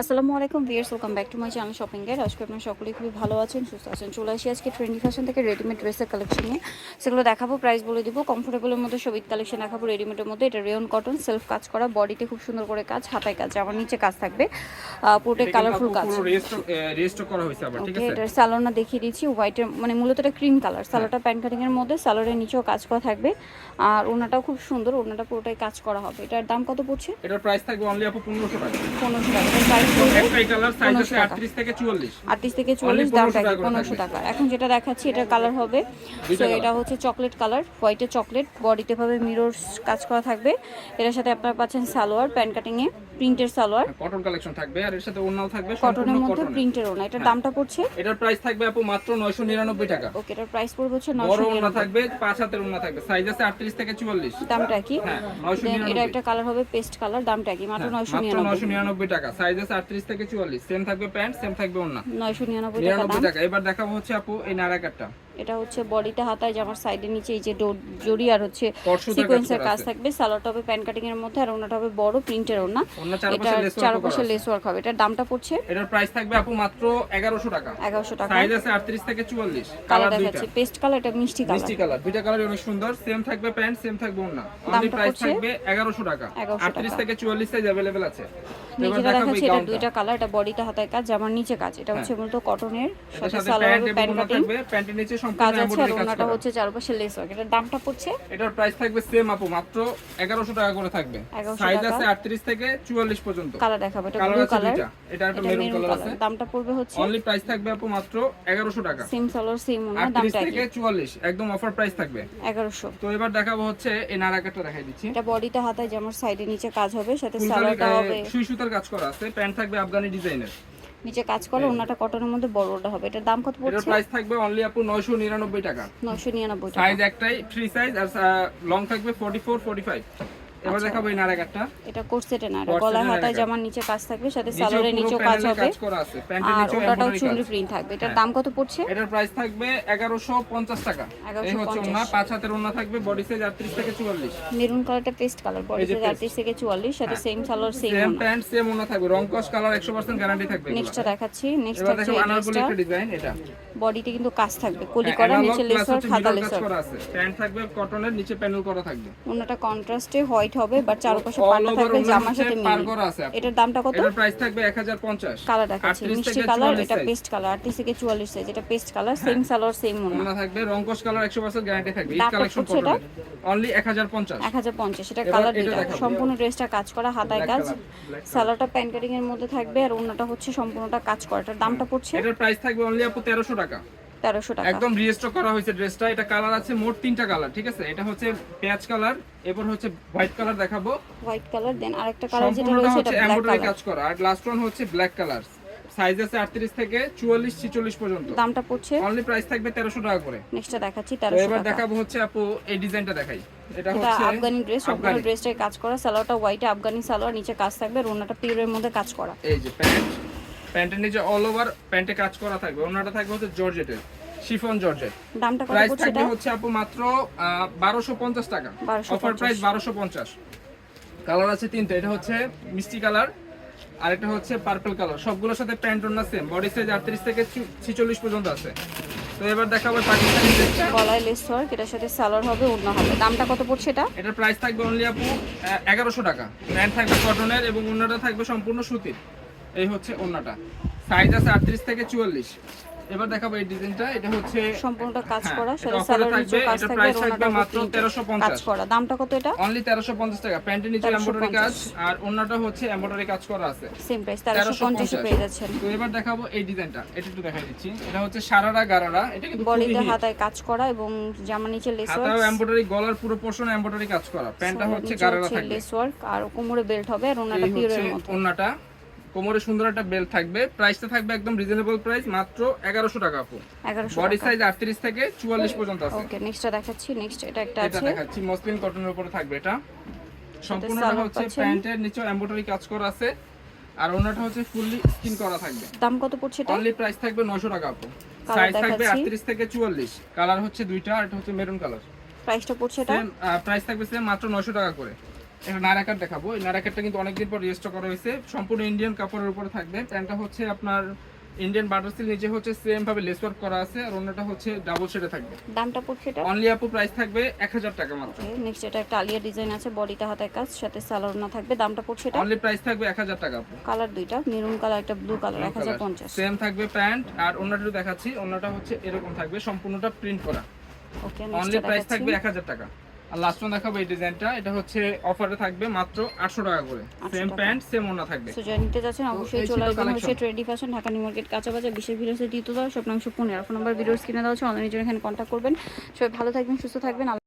আসসালামু আলাইকুম viewers welcome back to my channel shopping guide আজকে আপনারা সকলেই খুবই ভালো আছেন সুস্থ আছেন। চলে আসি আজকে ট্রেন্ডি ফ্যাশন থেকে রেডিমেড ড্রেসের কালেকশন নিয়ে। সেগুলো দেখাবো প্রাইস বলে দিব। কমফোর্টেবলের মধ্যে সব ঈদ কালেকশন দেখাবো রেডিমেডের মধ্যে। এটা রেয়ন কটন সেলফ কাজ করা বডিতে খুব সুন্দর করে কাজ হাতায় কাজ আমার নিচে কাজ থাকবে। পুরোটাই কালারফুল কাজ। রেজিস্টার করা হয়েছে আবার ঠিক ওকে এটার স্যালোনা দেখিয়ে দিচ্ছি হোয়াইটের মানে মূলত এটা ক্রিম কালার স্যালোটা প্যান্ট কাটিং এর মধ্যে স্যালোরের নিচেও কাজ করা থাকবে। আর ওনাটাও খুব সুন্দর ওনাটা পুরোটাই কাজ করা হবে। এটার দাম কত পড়ছে? এটার প্রাইস থাকবে অনলি আপু 1500 টাকা। পনেরোশো টাকা প্রাইস পড়বে একটাই কালার সাইজ আছে 1500 টাকা। 38 থেকে 44 আটত্রিশ থেকে চল্লিশ 1500 দামটা পনেরোশো টাকা এখন যেটা দেখাচ্ছি এটার কালার হবে। তো এটা হচ্ছে চকলেট কালার হোয়াইটে চকলেট বডিতে ভাবে মিরর কাজ করা থাকবে। এটার সাথে আপনারা পাচ্ছেন সালোয়ার প্যান্ট কাটিং এ প্রিন্টের সালোয়ার। কটন কালেকশন থাকবে আর এর সাথে ওড়নাও থাকবে কটনের মধ্যে প্রিন্টের ওনা এটার হ্যাঁ। দামটা পড়ছে? এটার প্রাইস থাকবে আপু মাত্র 999 টাকা। ওকে এটার প্রাইস পড়বে হচ্ছে বড় ওড়না থাকবে পাঁচ হাতের ওড়না থাকবে। সাইজ আছে 38 থেকে 44 দামটা কি হ্যাঁ এটা একটা কালার হবে পেস্ট কালার দামটা কি মাত্র হ্যাঁ, নয়শো মাত্র নিরানব্বই 999 টাকা। সাইজ আছে 38 থেকে 44 সেম থাকবে প্যান্ট সেম থাকবে ওড়না। নয়শো নিরানব্বই টাকা দাম। 99 টাকা। এবার দেখাবো হচ্ছে আপু এই নারাকারটা এটা হচ্ছে বডিতে হাতায় জামার সাইডের নিচে এই যে ডো- জড়ি আর হচ্ছে কটসুতার কাজ সিকোয়েন্সের করা কাজ আছে। থাকবে সালোয়ারটা হবে প্যান্ট কাটিং এর মধ্যে আর ওনাটা হবে বড় প্রিন্টের ওনা ওড়না এটা চারপাশে লেস চারপাশে লেস ওয়ার্ক হবে এটার দামটা পড়ছে এটার প্রাইস থাকবে আপু মাত্র 1100 টাকা এগারোশো টাকা সাইজ আছে 38 থেকে 44 কালার কালার দুইটা দেখাচ্ছি পেস্ট কালার এটা মিষ্টি কালার মিষ্টি কালার দুইটা কালার অনেক সুন্দর সেম থাকবে প্যান্ট সেম থাকবে ওড়না অনলি দামটা প্রাইস পড়ছে? থাকবে 1100 টাকা 1100 38 টাকা। থেকে 44 সাইজ अवेलेबल আছে তো এবার নিচেটা দেখাবো এই দেখাচ্ছি এটা গাউনটা দুইটা কালার এটা বডিতে হাতায় কাজ জামার নিচে কাজ এটা হচ্ছে মূলত কটনের এটার সাথে সাথে সালোয়ার প্যান্ট হবে এবং প্যান্ট ওড়না কাটিং থাকবে প্যান্টের নিচে কাজ আছে আর ওনাটা হচ্ছে চারপাশে লেস ওয়ার্ক এটার দামটা পড়ছে? এটার প্রাইস থাকবে সেম আপু মাত্র 1100 টাকা করে থাকবে। সাইজ আছে 38 থেকে 44 পর্যন্ত। কালার দেখাবো এটা ব্লু কালার এটা একটা মেরুন কালার আছে। দামটা পড়বে হচ্ছে অনলি প্রাইস থাকবে আপু মাত্র 1100 টাকা। সেম সালোয়ার সেম ওনা দামটা কি থেকে 44 একদম অফার প্রাইস থাকবে। এগারোশো। তো এবার দেখাবো হচ্ছে এই নারাকারটা দেখাই দিচ্ছি। এটা বডিতে হাতায় জামার সাইডে নিচে কাজ হবে সাথে সালোয়ারটা হবে। সুই সুতার কাজ করা আছে প্যান্ট থাকবে আফগানি ডিজাইনের নিচে কাজ করলে ওনাটা কটনের মধ্যে বড়টা হবে। এটার দাম কত এটার এটা প্রাইস থাকবে অনলি আপু 999 টাকা। নয়শো নিরানব্বই টাকা। সাইজ একটাই ফ্রি সাইজ আর লং থাকবে 44 45 এবার আচ্ছা। দেখাবো এই এটা কোর্সেটে না এটা গলায় হাতায় জামার নিচে কাজ থাকবে সাথে সালোয়ারের নিচেও কাজ হবে। আর ওটাটাও চুনরি প্রিন্ট থাকবে। এটার হ্যাঁ। দাম কত পড়ছে? এটার প্রাইস থাকবে 1150 টাকা। এই হচ্ছে ওনা পাঁচ হাতের ওনা থাকবে বডি সাইজ 38 থেকে 44 মেরুন কালারটা পেস্ট কালার বডি সাইজ আটত্রিশ থেকে চুয়াল্লিশ সাথে same salwar same pant same ওনা থাকবে। রং কস কালার 100% গ্যারান্টি থাকবে। নেক্সটটা দেখাচ্ছি। নেক্সট হচ্ছে আনারকলি একটা ডিজাইন এটা। বডিতে কিন্তু কাজ থাকবে। কলি হ্যাঁ, করা নিচে লেসার খাতা লেসার প্যান্ট থাকবে কটনের নিচে প্যানেল করা থাকবে। ওনাটা কন্ট্রাস্টে হোয়াইট হবে বাট চারপাশে থাকবে জামার সাথে মিলি। এটার দামটা কত? এটার প্রাইস থাকবে 1050 কালার দেখাচ্ছি মিষ্টি কালার এটা পেস্ট কালার আটত্রিশ থেকে চুয়াল্লিশ সাইজ এটা paste colour same salwar same ওনা। থাকবে রংকশ কালার 100% গ্যারান্টি থাকবে। দামটা কালেকশন অনলি 1050 এক হাজার পঞ্চাশ। এটা কালার এটা। সম্পূর্ণ ড্রেসটা কাজ করা হাতায় কাজ। সালোয়ারটা প্যান্ট কাটিং এর মধ্যে থাকবে আর ওনাটা হচ্ছে সম্পূর্ণটা কাজ করা এটার দামটা পড়ছে? এটার প্রাইস থাকবে অনলি আপু 1300 টাকা। তেরোশো টাকা। একদম রিস্টক করা হয়েছে ড্রেসটা এটা কালার আছে মোট তিনটা কালার ঠিক আছে? এটা হচ্ছে পেঁয়াজ কালার এরপর হচ্ছে হোয়াইট কালার দেখাবো। হোয়াইট কালার দেন আরেকটা কালার যেটা রয়েছে এটা হচ্ছে ব্ল্যাক কালার কাজ করা। আর লাস্ট ওয়ান হচ্ছে ব্ল্যাক কালার সাইজ আছে 38 থেকে 44 46 পর্যন্ত। দামটা পড়ছে অনলি প্রাইস থাকবে 1300 টাকা করে। নেক্সটটা দেখাচ্ছি তো তেরোশো এবার দেখাবো হচ্ছে আপু এই ডিজাইনটা দেখাই। এটা হচ্ছে আফগানি ড্রেস সম্পূর্ণ। ড্রেসটাই কাজ করা। সালোয়ারটা হোয়াইটে আফগানি সালোয়ার নিচে কাজ থাকবে আর পিওরের মধ্যে কাজ করা। এই যে প্যান্ট। প্যান্টের নিচে অল ওভার প্যান্টে কাজ করা থাকবে। ওনাটা থাকবে হচ্ছে জর্জেটের শিফন জর্জেট। দামটা কত প্রাইস থাকবে হচ্ছে আপু মাত্র বারোশো পঞ্চাশ টাকা। 1250 অফার প্রাইস বারোশো পঞ্চাশ। কালার আছে তিনটা এটা হচ্ছে মিষ্টি কালার আর এটা হচ্ছে পার্পল কালার সবগুলোর সাথে প্যান্ট ওনার সেম বডি সাইজ আটত্রিশ থেকে ছিচল্লিশ পর্যন্ত আছে। তো এবার দেখাবো পাকিস্তানি ড্রেসটা গলায় লেস ওয়ার্ক এটার সাথে সালোয়ার হবে অন্য হবে। দামটা কত পড়ছে এটা? এটার প্রাইস থাকবে অনলি আপু এগারোশো টাকা। প্যান্ট থাকবে কটনের এবং ওনাটা থাকবে সম্পূর্ণ সুতির। এই হচ্ছে ওনাটা সাইজ আছে আটত্রিশ থেকে চুয়াল্লিশ। এবার দেখাবো এই ডিজাইনটা এটা হচ্ছে সম্পূর্ণটা কাজ হ্যাঁ, করা সাথে সালোয়ার নিচে কাজ থাকবে আর থাকবে মাত্র 1350 কাজ করা। দামটা কত এটা? অনলি তেরোশো পঞ্চাশ টাকা। প্যান্টের নিচে 1350 এমব্রয়ডারি কাজ আর ওনাটা হচ্ছে এমব্রয়ডারি কাজ করা আছে। সেম প্রাইস তেরোশো পঞ্চাশে পেয়ে যাচ্ছেন। তো এবার দেখাবো এই ডিজাইনটা। এটা একটু দেখাই দিচ্ছি। এটা হচ্ছে সারারা গারারা। এটা কিন্তু বডিতে হাতায় কাজ করা এবং জামা নিচে লেস ওয়ার্ক এমব্রয়ডারি গলার পুরো পোর্শন এমব্রয়ডারি কাজ করা। প্যান্টটা হচ্ছে গারারা থাকবে। লেস ওয়ার্ক আর কোমরে বেল্ট হবে আর হচ্ছে পিওরের মধ্যে ওন্নাটা কোমরে সুন্দর একটা বেল্ট থাকবে। প্রাইসটা থাকবে একদম রিজনেবল প্রাইস মাত্র এগারোশো টাকা আপু। এগারোশো বডি সাইজ আটত্রিশ থেকে চুয়াল্লিশ পর্যন্ত আছে। ওকে নেক্সটটা দেখাচ্ছি নেক্সট এটা একটা আছে। এটা দেখাচ্ছি মসলিন কটনের উপরে থাকবে এটা। সম্পূর্ণটা হচ্ছে প্যান্টের নিচে এমব্রয়ডারি কাজ করা আছে। আর ওনাটা হচ্ছে ফুললি স্কিন করা থাকবে। দাম কত পড়ছে এটা? অনলি প্রাইস থাকবে 900 টাকা আপু। সাইজ থাকবে দেখাচ্ছি। 38 থেকে 44 কালার হচ্ছে দুইটা আর এটা হচ্ছে মেরুন কালার প্রাইসটা পড়ছে এটা? প্রাইস থাকবে সেম মাত্র 900 টাকা করে। একটা নারাকার দেখাবো। এই নারাকারটা কিন্তু অনেকদিন পর রেজিস্টার করা হয়েছে। সম্পূর্ণ ইন্ডিয়ান কাপড়ের উপরে থাকবে। প্যান্টটা হচ্ছে আপনার ইন্ডিয়ান বাটার সিল নিচে হচ্ছে সেম ভাবে লেস ওয়ার্ক করা আছে আর অন্যটা হচ্ছে ডাবল শেডে থাকবে। দামটা পড়ছে এটা? অনলি আপু প্রাইস থাকবে এক হাজার টাকা মাত্র। নেক্সট এটা একটা আলিয়া ডিজাইন আছে বডিতে হাতের কাজ সাথে সালোয়ার থাকবে। দামটা পড়ছে এটা? অনলি প্রাইস থাকবে এক হাজার টাকা আপু। কালার দুইটা মেরুন কালার একটা ব্লু কালার এক হাজার পঞ্চাশ। সেম থাকবে প্যান্ট আর অন্যটা দেখাচ্ছি। অন্যটা হচ্ছে এরকম থাকবে সম্পূর্ণটা প্রিন্ট করা। ওকে অনলি প্রাইস থাকবে দেখাচ্ছি। এক হাজার টাকা। আর লাস্ট ওয়ান দেখাবো এই ডিজাইনটা এটা হচ্ছে অফারে থাকবে মাত্র আটশো টাকা করে। 800 সেম প্যান্ট সেম ওনা থাকবে। সো যারা নিতে যাচ্ছেন অবশ্যই চলে আসবেন হচ্ছে trendy fashion Dhaka new market কাঁচা বাজার বিশেষ ভিডিও দ্বিতীয় দশ স্বপ্নাংশ পনেরো ফোন নাম্বার ভিডিওস কিনে দেওয়া হচ্ছে অনলাইনে জন্য এখানে কন্ট্যাক্ট করবেন। সবাই ভালো থাকবেন সুস্থ থাকবেন।